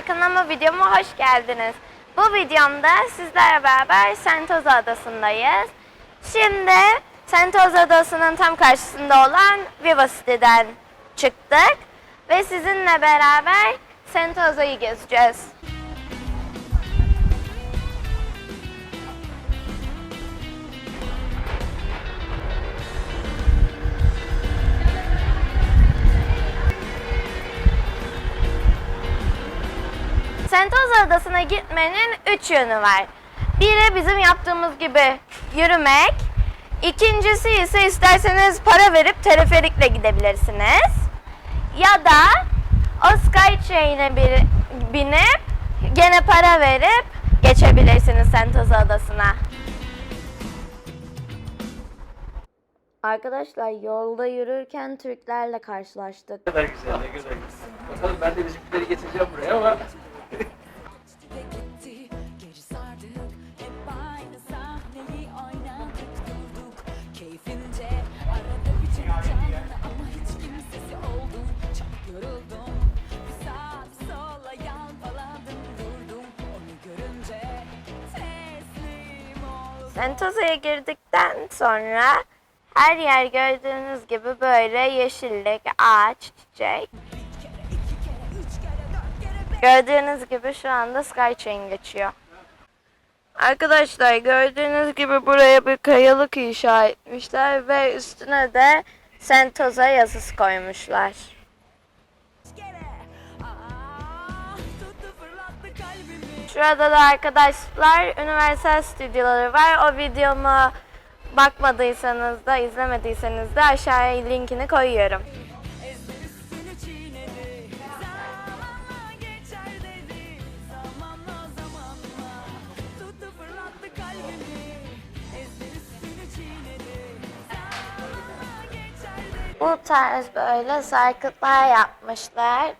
Kanalıma videoma hoş geldiniz. Bu videomda sizlerle beraber Sentosa Adası'ndayız. Şimdi Sentosa Adası'nın tam karşısında olan Viva City'den çıktık. Ve sizinle beraber Sentosa'yı gezeceğiz. Adası'na gitmenin üç yönü var. Biri bizim yaptığımız gibi yürümek. İkincisi ise isterseniz para verip teleferikle gidebilirsiniz. Ya da o Skytrain'e bir, binip gene para verip geçebilirsiniz Sentosa Adası'na. Arkadaşlar yolda yürürken Türklerle karşılaştık. Ne kadar güzel, ne kadar güzel. Bakalım ben de bizimkileri getireceğim buraya ama yoruldum girdikten sonra her yer gördüğünüz gibi böyle yeşillik, ağaç, çiçek. Gördüğünüz gibi şu anda Skytrain geçiyor. Arkadaşlar gördüğünüz gibi buraya bir kayalık inşa etmişler ve üstüne de Sentosa yazısı koymuşlar. Şurada da arkadaşlar Universal stüdyoları var. O videomu bakmadıysanız da izlemediyseniz de aşağıya linkini koyuyorum. Bu tarz böyle sarkıtlar yapmışlar.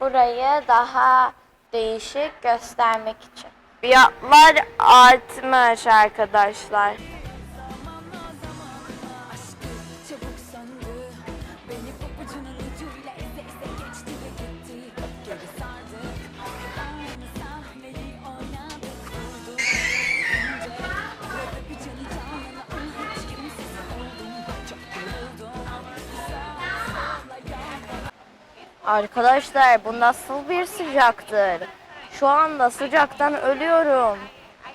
Burayı daha değişik göstermek için. Fiyatlar artmış arkadaşlar. Arkadaşlar bu nasıl bir sıcaktır? Şu anda sıcaktan ölüyorum.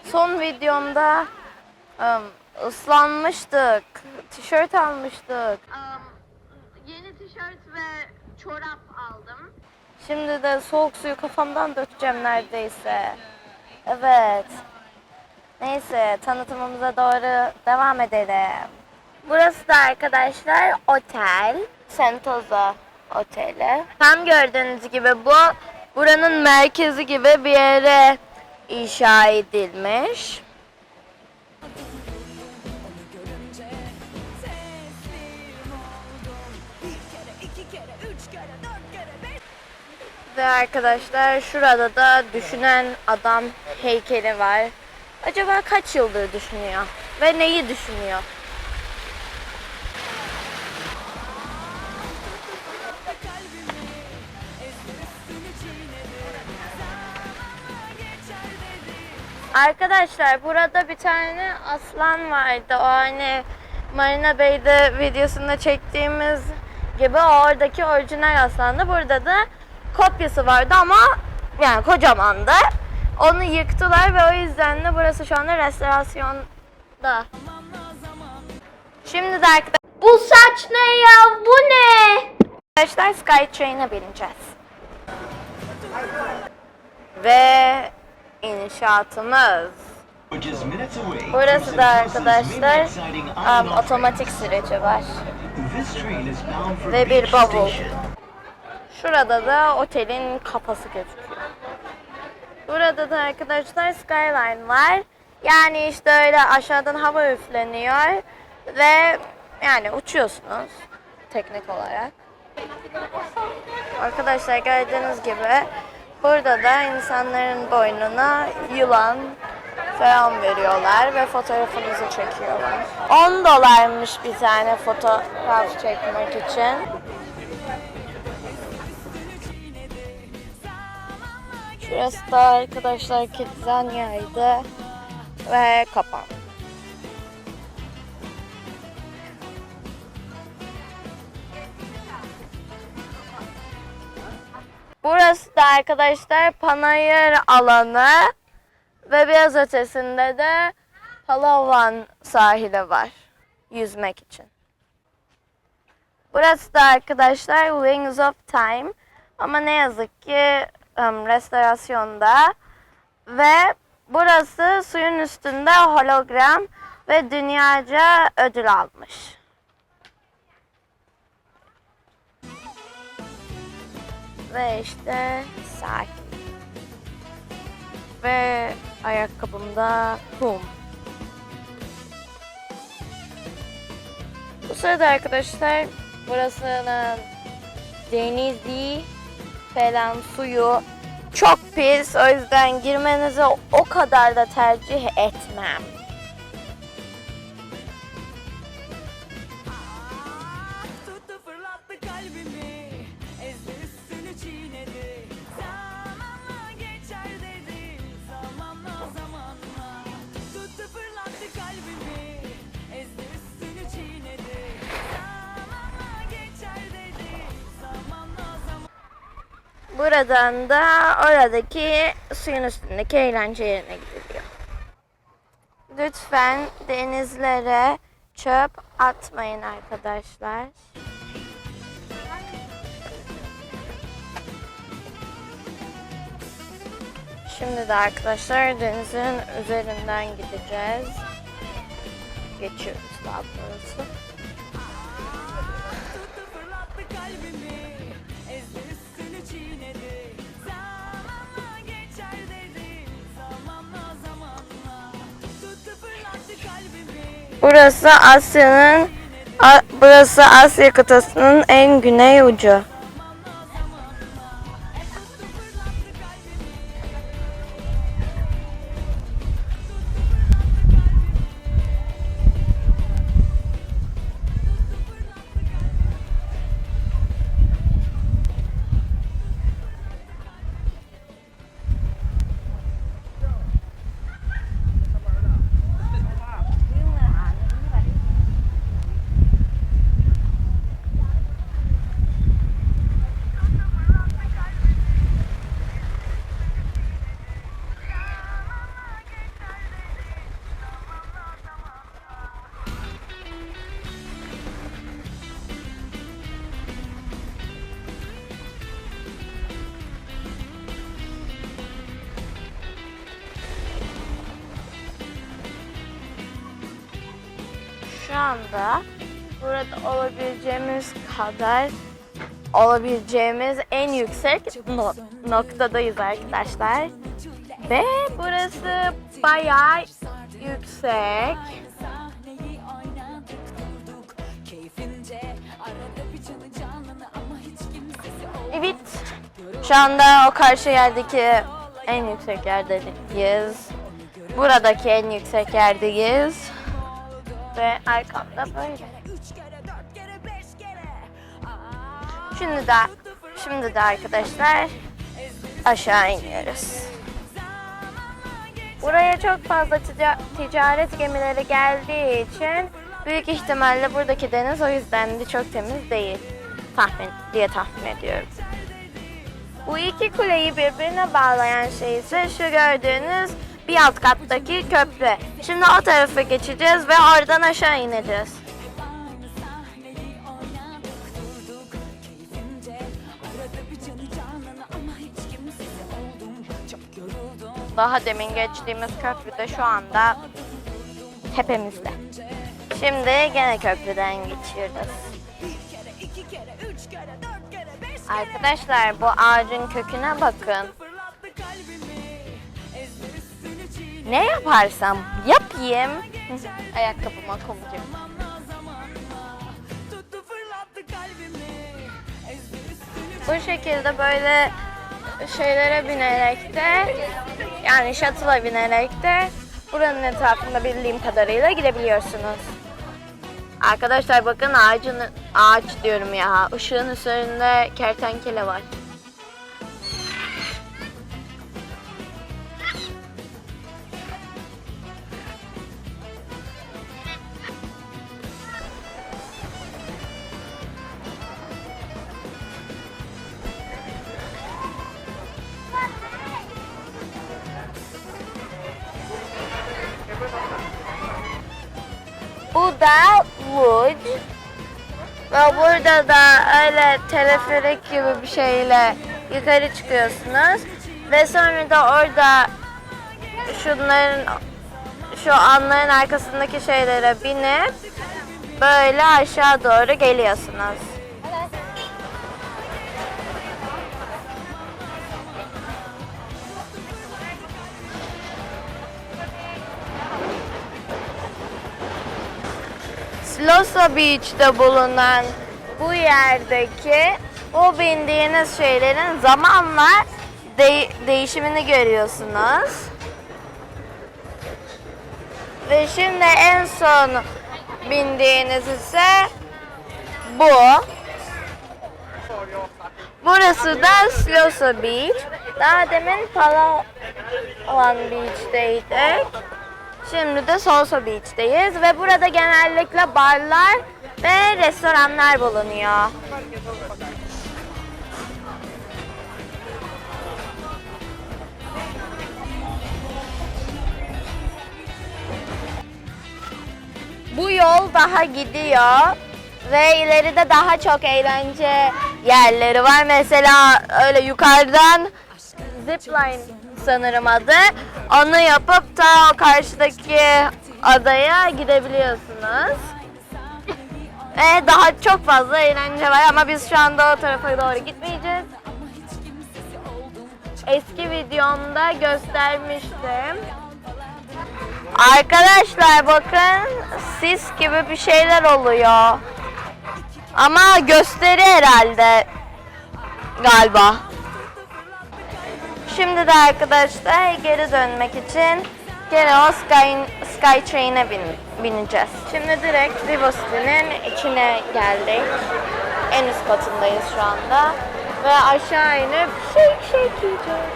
Son videomda ım, ıslanmıştık. Tişört almıştık. yeni tişört ve çorap aldım. Şimdi de soğuk suyu kafamdan dökeceğim neredeyse. Evet. Neyse tanıtımımıza doğru devam edelim. Burası da arkadaşlar otel. Sentosa Oteli. Tam gördüğünüz gibi bu buranın merkezi gibi bir yere inşa edilmiş. Ve arkadaşlar şurada da düşünen adam heykeli var. Acaba kaç yıldır düşünüyor? Ve neyi düşünüyor? Arkadaşlar burada bir tane aslan vardı. O hani Marina Bay'de videosunda çektiğimiz gibi oradaki orijinal aslandı. Burada da kopyası vardı ama yani kocamandı. Onu yıktılar ve o yüzden de burası şu anda restorasyonda. Şimdi de arkadaşlar bu saç ne ya bu ne? Arkadaşlar Skytrain'e bineceğiz. Ve inşaatımız. Burası da arkadaşlar um, otomatik süreci var. Ve bir bavul. Şurada da otelin kafası gözüküyor. Burada da arkadaşlar skyline var. Yani işte öyle aşağıdan hava üfleniyor ve yani uçuyorsunuz teknik olarak. Arkadaşlar gördüğünüz gibi burada da insanların boynuna yılan falan veriyorlar ve fotoğrafınızı çekiyorlar. 10 dolarmış bir tane fotoğraf çekmek için. Şurası da arkadaşlar Kidzanya'ydı ve kapandı. Burası da arkadaşlar panayır alanı ve biraz ötesinde de Palawan sahili var yüzmek için. Burası da arkadaşlar Wings of Time ama ne yazık ki restorasyonda ve burası suyun üstünde hologram ve dünyaca ödül almış. Ve işte sahil. Ve ayakkabımda kum. Bu sırada arkadaşlar burasının denizi falan suyu çok pis. O yüzden girmenizi o kadar da tercih etmem. Buradan da oradaki suyun üstündeki eğlence yerine gidiliyor. Lütfen denizlere çöp atmayın arkadaşlar. Şimdi de arkadaşlar denizin üzerinden gideceğiz. Geçiyoruz daha doğrusu. Burası Asya'nın burası Asya kıtasının en güney ucu. Şu anda burada olabileceğimiz kadar olabileceğimiz en yüksek no- noktadayız arkadaşlar. Ve burası bayağı yüksek. Evet. Şu anda o karşı yerdeki en yüksek yerdeyiz. Buradaki en yüksek yerdeyiz. Ve arkamda böyle. Şimdi de şimdi de arkadaşlar aşağı iniyoruz. Buraya çok fazla tica- ticaret gemileri geldiği için büyük ihtimalle buradaki deniz o yüzden de çok temiz değil. Tahmin diye tahmin ediyorum. Bu iki kuleyi birbirine bağlayan şey ise şu gördüğünüz bir alt kattaki köprü. Şimdi o tarafa geçeceğiz ve oradan aşağı ineceğiz. Daha demin geçtiğimiz köprü de şu anda tepemizde. Şimdi gene köprüden geçiyoruz. Arkadaşlar bu ağacın köküne bakın. Ne yaparsam yapayım. Ayakkabıma üstünü Bu şekilde böyle şeylere binerek de yani shuttle'a binerek de buranın etrafında bildiğim kadarıyla gidebiliyorsunuz. Arkadaşlar bakın ağacın ağaç diyorum ya. Işığın üzerinde kertenkele var. Ve burada da öyle teleferik gibi bir şeyle yukarı çıkıyorsunuz. Ve sonra da orada şunların şu anların arkasındaki şeylere binip böyle aşağı doğru geliyorsunuz. Slosa Beach'te bulunan bu yerdeki o bindiğiniz şeylerin zamanla de- değişimini görüyorsunuz. Ve şimdi en son bindiğiniz ise bu. Burası da Slosa Beach. Daha demin Palawan Beach'teydik. Şimdi de Salsa Beach'teyiz ve burada genellikle barlar ve restoranlar bulunuyor. Bu yol daha gidiyor ve ileride daha çok eğlence yerleri var. Mesela öyle yukarıdan zipline sanırım adı. Onu yapıp da o karşıdaki adaya gidebiliyorsunuz. Ve daha çok fazla eğlence var ama biz şu anda o tarafa doğru gitmeyeceğiz. Eski videomda göstermiştim. Arkadaşlar bakın sis gibi bir şeyler oluyor. Ama gösteri herhalde galiba. Şimdi de arkadaşlar geri dönmek için gene o Sky, Skytrain'e bin, bineceğiz. Şimdi direkt City'nin içine geldik. En üst katındayız şu anda. Ve aşağı inip shake shake yiyeceğiz.